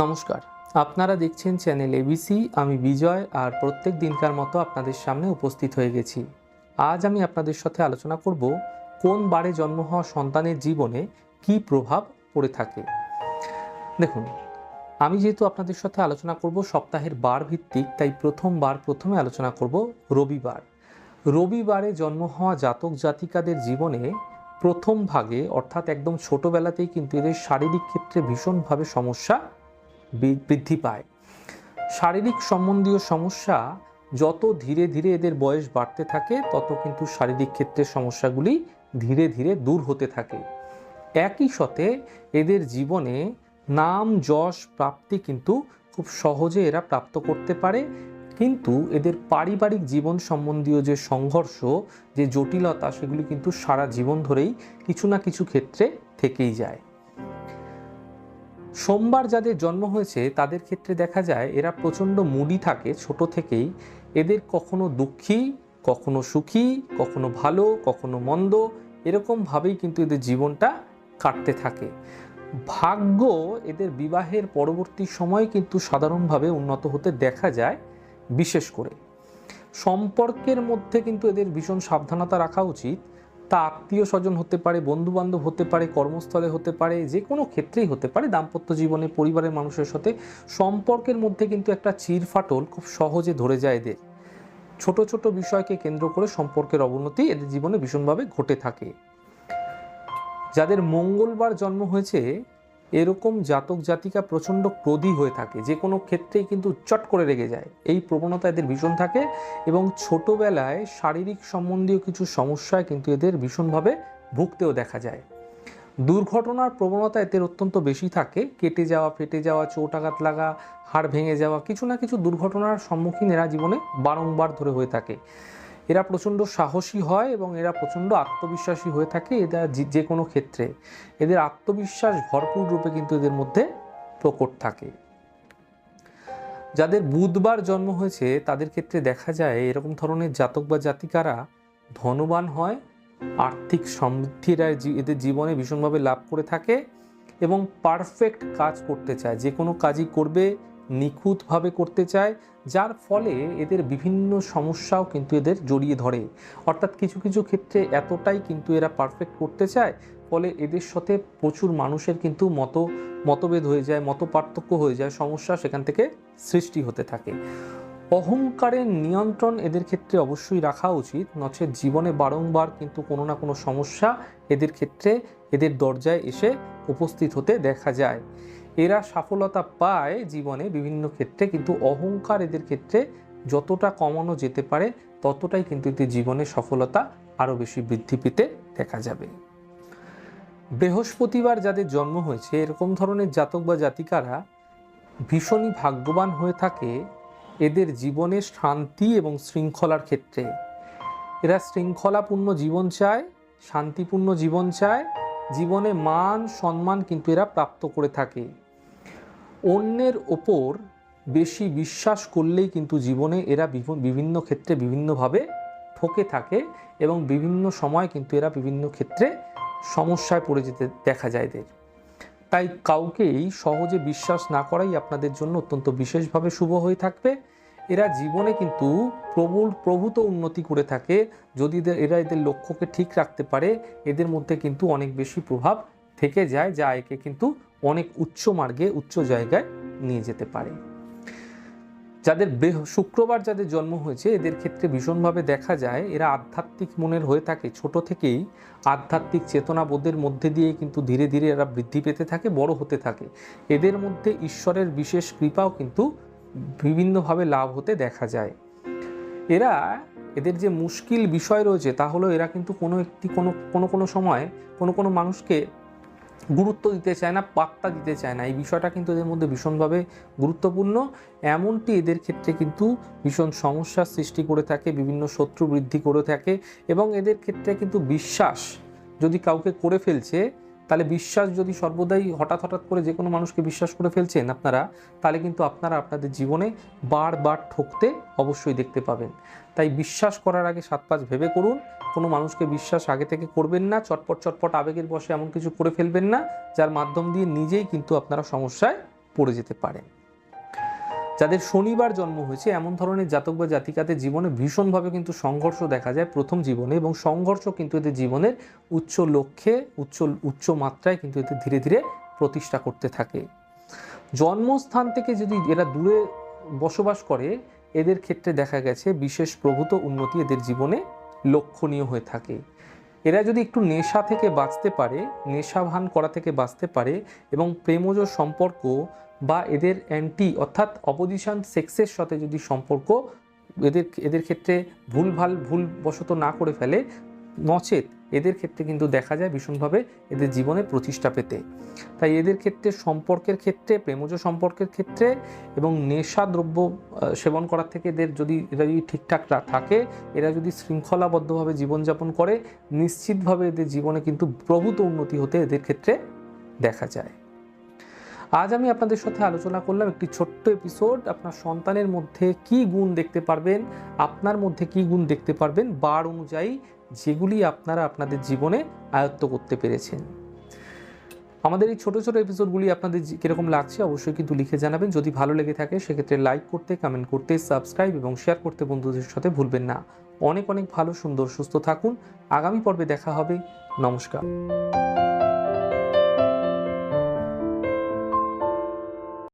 নমস্কার। আপনারা দেখছেন চ্যানেল এবিসি আমি বিজয় আর প্রত্যেক দিনকার মতো আপনাদের সামনে উপস্থিত হয়ে গেছি। আজ আমি আপনাদের সাথে আলোচনা করব কোন বারে জন্ম হওয়া সন্তানের জীবনে কি প্রভাব পড়ে থাকে। দেখুন, আমি যেহেতু আপনাদের সাথে আলোচনা করব সপ্তাহের বার ভিত্তিক তাই প্রথমবার প্রথমে আলোচনা করব রবিবার। রবিবারে জন্ম হওয়া জাতক জাতিকাদের জীবনে প্রথম ভাগে, অর্থাৎ একদম ছোটবেলাতেই কিন্তু এদের শারীরিক ক্ষেত্রে ভীষণভাবে সমস্যা বৃদ্ধি পায়। শারীরিক সম্বন্ধীয় সমস্যা যত ধীরে ধীরে এদের বয়স বাড়তে থাকে, তত কিন্তু শারীরিক ক্ষেত্রে সমস্যাগুলি ধীরে ধীরে দূর হতে থাকে। একই সাথে এদের জীবনে নাম, যশ, প্রাপ্তি কিন্তু খুব সহজে এরা প্রাপ্ত করতে পারে। কিন্তু এদের পারিবারিক জীবন সম্বন্ধীয় যে সংঘর্ষ, যে জটিলতা, সেগুলি কিন্তু সারা জীবন ধরেই কিছু না কিছু ক্ষেত্রে থেকেই যায়। সোমবার যাদের জন্ম হয়েছে, তাদের ক্ষেত্রে দেখা যায় এরা প্রচণ্ড মুডি থাকে, ছোট থেকেই। এদের কখনো দুঃখী, কখনো সুখী, কখনো ভালো, কখনো মন্দ এরকমভাবেই কিন্তু এদের জীবনটা কাটতে থাকে। ভাগ্য এদের বিবাহের পরবর্তী সময় কিন্তু সাধারণভাবে উন্নত হতে দেখা যায়, বিশেষ করে। সম্পর্কের মধ্যে কিন্তু এদের ভীষণ সাবধানতা রাখা উচিত। তা আত্মীয় স্বজন হতে পারে, বন্ধুবান্ধব হতে পারে, কর্মস্থলে হতে পারে, যে কোনো ক্ষেত্রেই হতে পারে। দাম্পত্য জীবনে পরিবারের মানুষের সাথে সম্পর্কের মধ্যে কিন্তু একটা চিরফাটল খুব সহজে ধরে যায় এদের। ছোট ছোট বিষয়কে কেন্দ্র করে সম্পর্কের অবনতি এদের জীবনে ভীষণভাবে ঘটে থাকে। যাদের মঙ্গলবার জন্ম হয়েছে এরকম জাতক জাতিকা প্রচণ্ড ক্রোধী হয়ে থাকে, যে কোনো ক্ষেত্রেই কিন্তু চট করে রেগে যায়। এই প্রবণতা এদের ভীষণ থাকে এবং ছোটবেলায় শারীরিক সম্বন্ধীয় কিছু সমস্যায় কিন্তু এদের ভীষণভাবে ভুগতেও দেখা যায়। দুর্ঘটনার প্রবণতা এদের অত্যন্ত বেশি থাকে, কেটে যাওয়া, ফেটে যাওয়া, চোট আঘাত লাগা, হাড় ভেঙে যাওয়া, কিছু না কিছু দুর্ঘটনার সম্মুখীন এরা জীবনে বারংবার ধরে হয়ে থাকে। এরা প্রচণ্ড সাহসী হয় এবং এরা প্রচণ্ড আত্মবিশ্বাসী হয়ে থাকে এরা যে- কোনো ক্ষেত্রে। এদের আত্মবিশ্বাস ভরপুর রূপে কিন্তু এদের মধ্যে প্রকট থাকে। যাদের বুধবার জন্ম হয়েছে, তাদের ক্ষেত্রে দেখা যায় এরকম ধরনের জাতক বা জাতিকারা ধনবান হয়, আর্থিক সমৃদ্ধি এরা জি- এদের জীবনে ভীষণভাবে লাভ করে থাকে এবং পারফেক্ট কাজ করতে চায়। যে কোনো কাজই করবে নিখুঁতভাবে করতে চায়, যার ফলে এদের বিভিন্ন সমস্যাও কিন্তু এদের জড়িয়ে ধরে। অর্থাৎ কিছু কিছু ক্ষেত্রে এতটাই কিন্তু এরা পারফেক্ট করতে চায়, ফলে এদের সাথে প্রচুর মানুষের কিন্তু মত, মতভেদ হয়ে যায়, মত পার্থক্য হয়ে যায়, সমস্যা সেখান থেকে সৃষ্টি হতে থাকে। অহংকারের নিয়ন্ত্রণ এদের ক্ষেত্রে অবশ্যই রাখা উচিত নচে জীবনে বারংবার কিন্তু কোনো না কোনো সমস্যা এদের ক্ষেত্রে এদের দরজায় এসে উপস্থিত হতে দেখা যায়। এরা সফলতা পায় জীবনে বিভিন্ন ক্ষেত্রে, কিন্তু অহংকার এদের ক্ষেত্রে যতটা কমানো যেতে পারে, ততটাই কিন্তু এদের জীবনে সফলতা আরও বেশি বৃদ্ধি পেতে দেখা যাবে। বৃহস্পতিবার যাদের জন্ম হয়েছে, এরকম ধরনের জাতক বা জাতিকারা ভীষণই ভাগ্যবান হয়ে থাকে এদের জীবনে শান্তি এবং শৃঙ্খলার ক্ষেত্রে। এরা শৃঙ্খলাপূর্ণ জীবন চায়, শান্তিপূর্ণ জীবন চায়, জীবনে মান, সম্মান কিন্তু এরা প্রাপ্ত করে থাকে। অন্যের ওপর বেশি বিশ্বাস করলেই কিন্তু জীবনে এরা বিভি- বিভিন্ন ক্ষেত্রে বিভিন্নভাবে ঠকে থাকে এবং বিভিন্ন সময় কিন্তু এরা বিভিন্ন ক্ষেত্রে সমস্যায় পড়ে যেতে দেখা যায় এদের। তাই কাউকেই সহজে বিশ্বাস না করাই আপনাদের জন্য অত্যন্ত বিশেষভাবে শুভ হয়ে থাকবে। এরা জীবনে কিন্তু প্রবল, প্রভূত উন্নতি করে থাকে। যদি এরা এদের লক্ষ্যকে ঠিক রাখতে পারে, এদের মধ্যে কিন্তু অনেক বেশি প্রভাব থেকে যায়, যা একে কিন্তু অনেক উচ্চ মার্গে, উচ্চ জায়গায় নিয়ে যেতে পারে। যাদের শুক্রবার যাদের জন্ম হয়েছে, এদের ক্ষেত্রে ভীষণভাবে দেখা যায়, এরা আধ্যাত্মিক মনের হয়ে থাকে। ছোট থেকেই আধ্যাত্মিক চেতনাবোধের মধ্যে দিয়ে কিন্তু ধীরে ধীরে এরা বৃদ্ধি পেতে থাকে, বড় হতে থাকে। এদের মধ্যে ঈশ্বরের বিশেষ কৃপাও কিন্তু বিভিন্নভাবে লাভ হতে দেখা যায়। এরা, এদের যে মুশকিল বিষয় রয়েছে, তা হলো এরা কিন্তু কোনো একটি, কোনো কোনো কোনো সময় কোনো কোনো মানুষকে গুরুত্ব দিতে চায় না, পাত্তা দিতে চায় না। এই বিষয়টা কিন্তু এদের মধ্যে ভীষণভাবে গুরুত্বপূর্ণ। এমনটি এদের ক্ষেত্রে কিন্তু ভীষণ সমস্যার সৃষ্টি করে থাকে, বিভিন্ন শত্রু বৃদ্ধি করে থাকে এবং এদের ক্ষেত্রে কিন্তু বিশ্বাস যদি কাউকে করে ফেলছে তাহলে বিশ্বাস যদি সর্বদাই হঠাৎ হঠাৎ করে যে কোনো মানুষকে বিশ্বাস করে ফেলছেন আপনারা, তাহলে কিন্তু আপনারা আপনাদের জীবনে বারবার ঠকতে অবশ্যই দেখতে পাবেন। তাই বিশ্বাস করার আগে সাত পাঁচ ভেবে করুন, কোনো মানুষকে বিশ্বাস আগে থেকে করবেন না, চটপট চটপট আবেগের বসে এমন কিছু করে ফেলবেন না, যার মাধ্যম দিয়ে নিজেই কিন্তু আপনারা সমস্যায় পড়ে যেতে পারেন। যাদের শনিবার জন্ম হয়েছে, এমন ধরনের জাতক বা জাতিকাদের জীবনে ভীষণভাবে কিন্তু সংঘর্ষ দেখা যায় প্রথম জীবনে এবং সংঘর্ষ কিন্তু এদের জীবনের উচ্চ লক্ষ্যে, উচ্চ উচ্চ মাত্রায় কিন্তু এদের ধীরে ধীরে প্রতিষ্ঠা করতে থাকে। জন্মস্থান থেকে যদি এরা দূরে বসবাস করে, এদের ক্ষেত্রে দেখা গেছে বিশেষ প্রভূত উন্নতি এদের জীবনে লক্ষণীয় হয়ে থাকে। এরা যদি একটু নেশা থেকে বাঁচতে পারে নেশা ভান করা থেকে বাঁচতে পারে এবং প্রেমজ সম্পর্ক বা এদের অ্যান্টি অর্থাৎ অপোজিশন সেক্সের সাথে যদি সম্পর্ক, এদের এদের ক্ষেত্রে ভুলভাল, ভুলবশত না করে ফেলে নচেত এদের ক্ষেত্রে কিন্তু দেখা যায় ভীষণভাবে এদের জীবনে প্রতিষ্ঠা পেতে। তাই এদের ক্ষেত্রে, সম্পর্কের ক্ষেত্রে, প্রেমজ সম্পর্কের ক্ষেত্রে এবং নেশা দ্রব্য সেবন করার থেকে এদের যদি এরা যদি ঠিকঠাক থাকে, এরা যদি শৃঙ্খলাবদ্ধভাবে জীবনযাপন করে, নিশ্চিতভাবে এদের জীবনে কিন্তু প্রভূত উন্নতি হতে এদের ক্ষেত্রে দেখা যায়। আজ আমি আপনাদের সাথে আলোচনা করলাম একটি ছোট্ট এপিসোড আপনার সন্তানের মধ্যে কি গুণ দেখতে পারবেন, আপনার মধ্যে কি গুণ দেখতে পারবেন, বার অনুযায়ী যেগুলি আপনারা আপনাদের জীবনে আয়ত্ত করতে পেরেছেন। আমাদের এই ছোট ছোট এপিসোডগুলি আপনাদের কীরকম লাগছে অবশ্যই কিন্তু লিখে জানাবেন। যদি ভালো লেগে থাকে, সেক্ষেত্রে লাইক করতে কমেন্ট করতে সাবস্ক্রাইব এবং শেয়ার করতে বন্ধুদের সাথে ভুলবেন না। অনেক অনেক ভালো, সুন্দর, সুস্থ থাকুন। আগামী পর্বে দেখা হবে। নমস্কার।